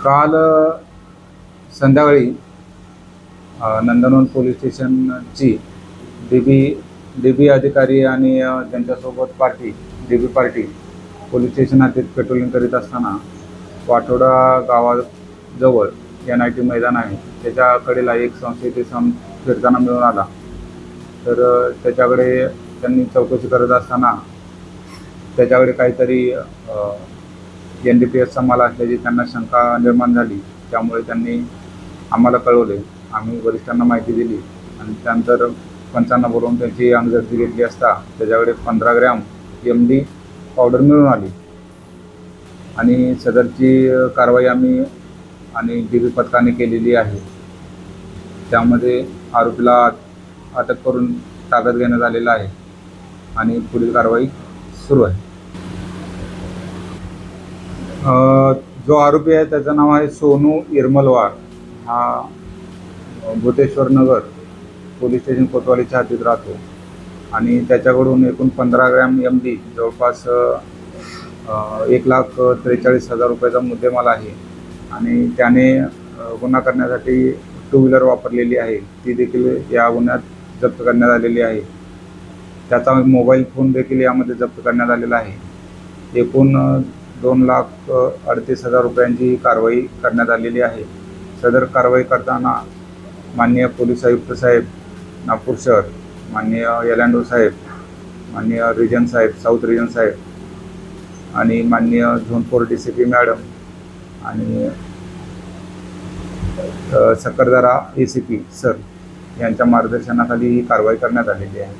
काल संध्याकाळी नंदनवन पोलीस स्टेशनची डी बी डी बी अधिकारी आणि त्यांच्यासोबत party D B party police station हातीत patrolling करीत असताना वाठोडा गावाजवळ एन आय टी मैदान आहे. त्याच्याकडेला एक संशयित सम फिरताना मिळून आला. तर त्याच्याकडे त्यांनी चौकशी करत असताना त्याच्याकडे काहीतरी एन डी पी एसचा माल असल्याची त्यांना शंका निर्माण झाली. त्यामुळे त्यांनी आम्हाला कळवले. आम्ही वरिष्ठांना माहिती दिली आणि त्यानंतर पंचांना बोलवून त्यांची अंगजर्दी घेतली असता त्याच्याकडे पंधरा ग्रॅम एम डी पावडर मिळून आली. आणि सदरची कारवाई आम्ही आणि डी बी पथकाने केलेली आहे. त्यामध्ये आरोपीला अटक करून ताब्यात घेण्यात आलेला आहे. आणि पुढील कारवाई सुरू आहे. जो आरोपी आहे त्याचं नाव आहे सोनू इरमलवार. हा अ, भूतेश्वर नगर पोलीस स्टेशन कोतवालीच्या हद्दीत राहतो. आणि त्याच्याकडून एकूण पंधरा ग्रॅम एम डी जवळपास एक लाख त्रेचाळीस हजार रुपयाचा मुद्देमाल आहे. आणि त्याने गुन्हा करण्यासाठी टू व्हीलर वापरलेली आहे. ती देखील या गुन्ह्यात जप्त करण्यात आलेली आहे. त्याचा मोबाईल फोन देखील यामध्ये जप्त करण्यात आलेला आहे. एकूण दोन लाख अडतीस हजार रुपयांची ही कारवाई करण्यात आलेली आहे. सदर कारवाई करताना माननीय पोलीस आयुक्त साहेब नागपूर शहर माननीय यलांडो साहेब माननीय रिजन साहेब साऊथ रिजन साहेब आणि माननीय zone four D C P madam आणि अ, ए सी पी सर यांच्या मार्गदर्शनाखाली ही कारवाई करण्यात आलेली आहे.